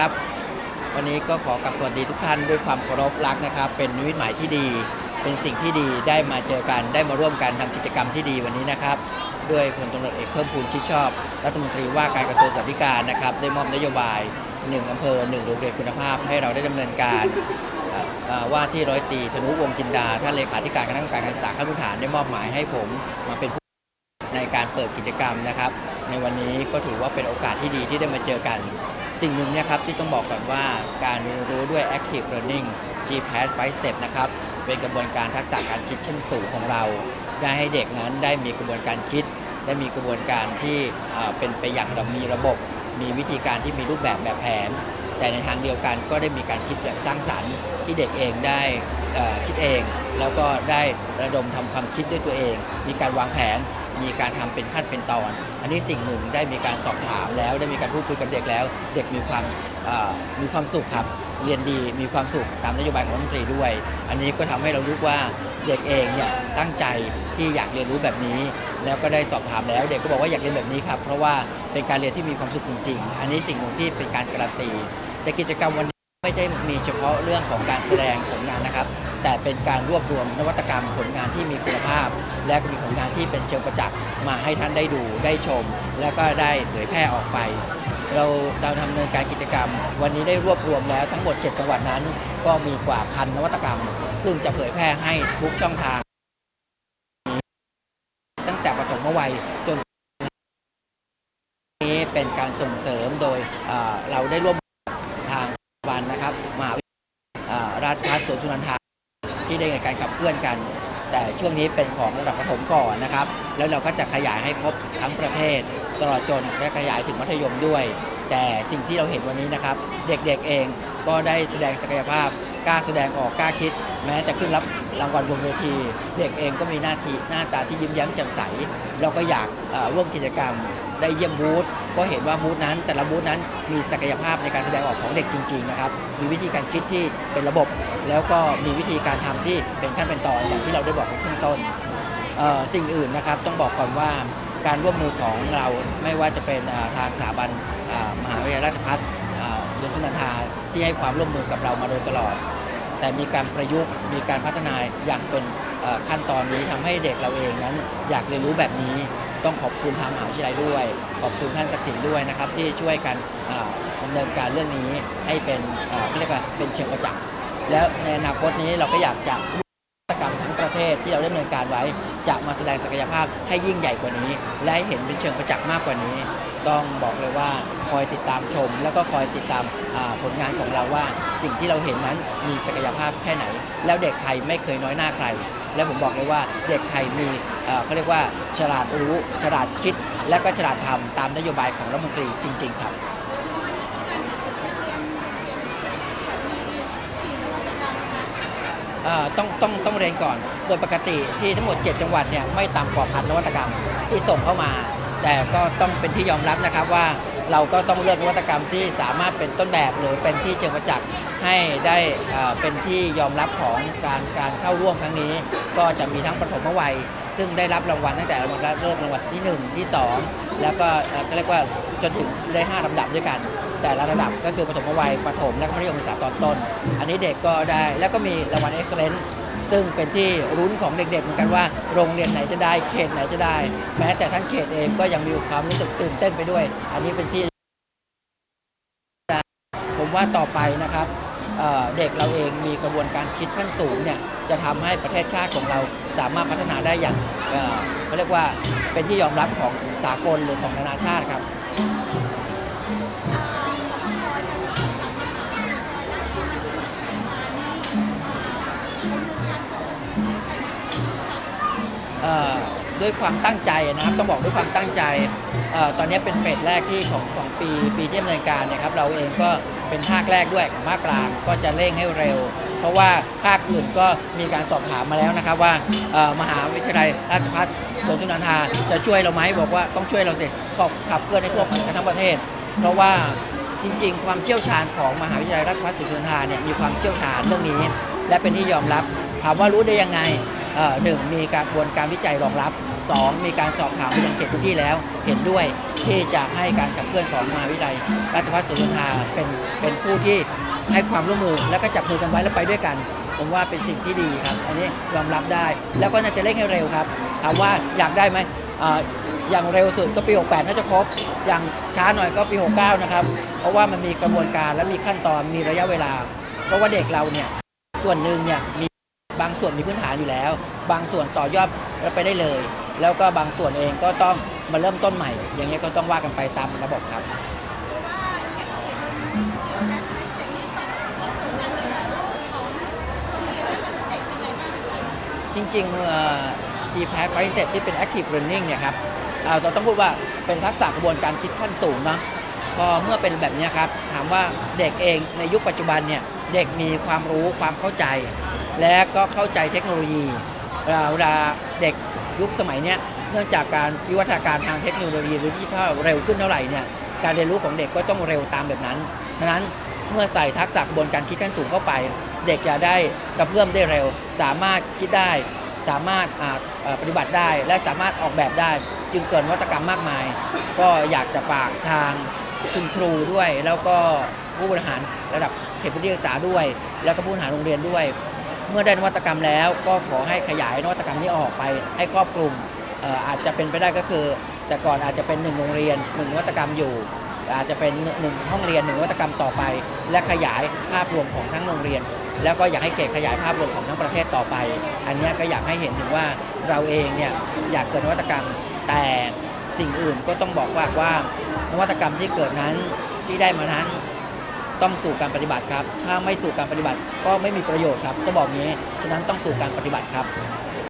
นะครับ วันนี้ก็ขอกลับสวัสดีทุกท่านด้วยความเคารพรักนะครับ เป็นนิมิตหมายที่ดี เป็นสิ่งที่ดีได้มาเจอกันได้มาร่วมกันทำกิจกรรมที่ดีวันนี้นะครับ ด้วยพลตำรวจเอกเพิ่มพูนชิดชอบ รัฐมนตรีว่าการกระทรวงสาธารณสุขนะครับ ได้มอบนโยบายหนึ่งอำเภอหนึ่งโรงเรียนคุณภาพให้เราได้ดำเนินการว่าที่ร้อยตีธนุวงจินดา ท่านเลขาธิการคณะกรรมการการศึกษาขั้นพื้นฐานได้มอบหมายให้ผมมาเป็นผู้ในการเปิดกิจกรรมนะครับ ในวันนี้ก็ถือว่าเป็นโอกาสที่ดีที่ได้มาเจอกัน สิ่งหนึ่งเนะครับที่ต้องบอกก่อนว่าการเรียนรู้ด้วย Active Learning GPAD 5 Step นะครับเป็นกระบวนการทักษะการคิดชั้นสูงของเรา ได้ให้เด็กนั้นได้มีกระบวนการคิด ได้มีกระบวนการที่เป็นไปอย่างแบบมีระบบ มีวิธีการที่มีรูปแบบแบบแผน แต่ในทางเดียวกันก็ได้มีการคิดแบบสร้างสรรค์ที่เด็กเองได้คิดเอง แล้วก็ได้ระดมทำความคิดด้วยตัวเอง มีการวางแผน มีการทำเป็นขั้นเป็นตอน อันนี้สิ่งหนึ่งได้มีการสอบถามแล้วได้มีการพูดคุยกับเด็กแล้ว เด็กมีความมีความสุขครับเรียนดีมีความสุขตามนโยบายของรัฐมนตรีด้วย อันนี้ก็ทำให้เรารู้ว่าเด็กเองเนี่ยตั้งใจที่อยากเรียนรู้แบบนี้ แล้วก็ได้สอบถามแล้ว เด็กก็บอกว่าอยากเรียนแบบนี้ครับเพราะว่าเป็นการเรียนที่มีความสุขจริง ๆ อันนี้สิ่งหนึ่งที่เป็นการการันตีแต่กิจกรรมวันนี้ไม่ได้มีเฉพาะเรื่องของการแสดงผลงานนะครับ แต่เป็นการรวบรวมนวัตกรรมผลงานที่มีคุณภาพ และก็มีผลงานที่เป็นเชิงประจักษ์มาให้ท่านได้ดูได้ชม แล้วก็ได้เผยแพร่ออกไป เราเราดำเนินการกิจกรรม วันนี้ได้รวบรวมแล้วทั้งหมด 7 จังหวัดนั้น ก็มีกว่าพันนวัตกรรม ซึ่งจะเผยแพร่ให้ทุกช่องทาง ตั้งแต่ปฐมวัยจนนี้เป็นการส่งเสริมโดยเราได้ร่วมทางสถาบันนะครับมหาวิทยาลัยราชภัฏสวนสุนันทา ที่ได้ในการขับเคลื่อนกัน แต่ช่วงนี้เป็นของระดับประถมก่อนนะครับ แล้วเราก็จะขยายให้ครบทั้งประเทศ ตลอดจนและขยายถึงมัธยมด้วย แต่สิ่งที่เราเห็นวันนี้นะครับ เด็กๆเองก็ได้แสดงศักยภาพ กล้าแสดงออกกล้าคิด แม้จะขึ้นรับรางวัลบนเวที เด็กเองก็มีหน้าที่หน้าตาที่ยิ้มแย้มแจ่มใส เราก็อยากว่อร่วมกิจกรรมได้เยี่ยมบูธก็เห็นว่าบูธนั้น แต่ละบูธนั้นมีศักยภาพในการแสดงออกของเด็กจริง ๆ นะครับ มีวิธีการคิดที่เป็นระบบ แล้วก็มีวิธีการทำที่เป็นขั้นเป็นตอนอย่างที่เราได้บอกข้างต้นสิ่งอื่นนะครับต้องบอกก่อนว่าการร่วมมือของเราไม่ว่าจะเป็นทางสถาบันมหาวิทยาลัยราชภัฏสวนสุนันทา ที่ให้ความร่วมมือกับเรามาโดยตลอด แต่มีการประยุกต์มีการพัฒนาอย่างเป็นขั้นตอนนี้ทำให้เด็กเราเองนั้น อยากเรียนรู้แบบนี้ต้องขอบคุณทางมหาวิทยาลัยด้วย ขอบคุณท่านศักดิ์สิทธิ์ด้วยนะครับ ที่ช่วยกันอ่าดำเนินการเรื่องนี้ให้เป็นอ่เขาเรียกว่าเป็นเชิงประจักษ์แล้วในอนาคตนี้เราก็อยากจะนวัตกรรมทั้งประเทศที่เราได้ดำเนินการไว้ จะมาแสดงศักยภาพให้ยิ่งใหญ่กว่านี้ และให้เห็นเป็นเชิงประจักษ์มากกว่านี้ ต้องบอกเลยว่าคอยติดตามชม แล้วก็คอยติดตามผลงานของเราว่า สิ่งที่เราเห็นนั้นมีศักยภาพแค่ไหน แล้วเด็กไทยไม่เคยน้อยหน้าใคร และผมบอกเลยว่าเด็กไทยมีเขาเรียกว่าฉลาดรู้ฉลาดคิด และก็ฉลาดทำตามนโยบายของรัฐมนตรีจริง ๆ ครับต้องต้องต้องเรียนก่อน โดยปกติที่ทั้งหมด 7 จังหวัดเนี่ยไม่ต่ำกว่าพันนวัตกรรมที่ส่งเข้ามา แต่ก็ต้องเป็นที่ยอมรับนะครับว่าเราก็ต้องเลือกนวัตกรรมที่สามารถเป็นต้นแบบหรือเป็นที่เชิงประจักษ์ให้ได้เป็นที่ยอมรับของการการเข้าร่วมครั้งนี้ ก็จะมีทั้งปฐมวัย ซึ่งได้รับรางวัลตั้งแต่รางวัลเริ่มรางวัลที่ 1 ที่ 2 แล้วก็เอ่อก็เรียกว่าจนถึงได้ 5ลำดับด้วยกัน แต่ละระดับก็คือปฐมวัยประถมและก็มัธยมศึกษาตอนต้น อันนี้เด็กก็ได้แล้วก็มีรางวัล Excellence ซึ่ ซึ่งเป็นที่รุ้นของเด็กๆเหมือนกันว่า โรงเรียนไหนจะได้เขตไหนจะได้ แม้แต่ท่านเขตเองก็ยังมีความรู้สึกตื่นเต้นไปด้วย อันนี้เป็นที่ ผมว่าต่อไปนะครับเเด็กเราเองมีกระบวนการคิดขั้นสูงเนี่ยจะทำให้ประเทศชาติของเราสามารถพัฒนาได้อย่างเขาเรียกว่าเป็นที่ยอมรับของสากลหรือของนานาชาติครับ ด้วยความตั้งใจนะครับต้องบอกด้วยความตั้งใจออตอนนี้เป็นเฟสแรกที่ของของปีปีที่ดำเนินการเนี่ยครับเราเองก็เป็นภาคแรกด้วยของภาคกลางก็จะเร่งให้เร็ว เพราะว่าภาคอื่นก็มีการสอบถามมาแล้วนะครับว่ามหาวิทยาลัยราชภัฏสวนสุนันทาจะช่วยเราไหมบอกว่าต้องช่วยเราสิขอบขับเคลื่อนให้พวกกันทั้งประเทศ เพราะว่าจริง ๆ ความเชี่ยวชาญของมหาวิทยาลัยราชภัฏสวนสุนันทาเนี่ยมีความเชี่ยวชาญเรื่องนี้ และเป็นที่ยอมรับถามว่ารู้ได้ยังไง หนึ่งมีกระบวนการวิจัยรองรับสองมีการสอบถามไปยังเขตพื้นที่แล้ว เห็นด้วยที่จะให้การขับเคลื่อนของมหาวิทยาลัยราชภัฏสวนสุนทราเป็นเป็นผู้ที่ให้ความร่วมมือแล้วก็จับมือกันไว้แล้วไปด้วยกัน ผมว่าเป็นสิ่งที่ดีครับ อันนี้ยอมรับได้ แล้วก็น่าจะเร่งให้เร็วครับถามว่าอยากได้ไหมอ่าอย่างเร็วสุดก็ปี 68 น่าจะครบ อย่างช้าหน่อยก็ปี 69 นะครับ เพราะว่ามันมีกระบวนการและมีขั้นตอนมีระยะเวลา เพราะว่าเด็กเราเนี่ยส่วนหนึ่งเนี่ยมี บางส่วนมีพื้นฐานอยู่แล้ว บางส่วนต่อยอดไปได้เลย แล้วก็บางส่วนเองก็ต้องมาเริ่มต้นใหม่ อย่างเงี้ยก็ต้องว่ากันไปตามระบบครับจริงๆเอ่อ G p a s s Five Step ที่เป็น Active Learning เนี่ยครับเอ่อเราต้องพูดว่าเป็นทักษะกระบวนการคิดขั้นสูงเนาะพอเมื่อเป็นแบบเนี้ยครับ ถามว่าเด็กเองในยุคปัจจุบันเนี่ย เด็กมีความรู้ความเข้าใจ และก็เข้าใจเทคโนโลยีเวลาเวลาเด็กยุคสมัยเนี้ยเนื่องจากการวิวัฒนาการทางเทคโนโลยีหรือที่ถ้าเร็วขึ้นเท่าไหร่เนี่ยการเรียนรู้ของเด็กก็ต้องเร็วตามแบบนั้นฉะนั้นเมื่อใส่ทักษะกระบวนการคิดขั้นสูงเข้าไป เด็กจะได้กระเพื่อมได้เร็ว สามารถคิดได้ สามารถปฏิบัติได้ และสามารถออกแบบได้ จึงเกิดวัตกรรมมากมาย ก็อยากจะฝากทางคุณครูด้วย แล้วก็ผู้บริหารระดับเขตพื้นที่ศึกษาด้วย แล้วก็ผู้บริหารโรงเรียนด้วย เมื่อได้นวัตกรรมแล้วก็ขอให้ขยายนวัตกรรมนี้ออกไปให้ครอบคลุมเอ่ออาจจะเป็นไปได้ก็คือ แต่ก่อนอาจจะเป็นหนึ่งโรงเรียนหนึ่งนวัตกรรมอยู่ อาจจะเป็นหนึ่งห้องเรียนหนึ่งนวัตกรรมต่อไป และขยายภาพรวมของทั้งโรงเรียน แล้วก็อยากให้เขตขยายภาพรวมของทั้งประเทศต่อไป อันนี้ก็อยากให้เห็นถึงว่าเราเองเนี่ยอยากเกิดนวัตกรรมแต่สิ่งอื่นก็ต้องบอกว่าว่านวัตกรรมที่เกิดนั้นที่ได้มานั้น ต้องสู่การปฏิบัติครับ ถ้าไม่สู่การปฏิบัติก็ไม่มีประโยชน์ครับต้องบอกงี้ ฉะนั้นต้องสู่การปฏิบัติครับ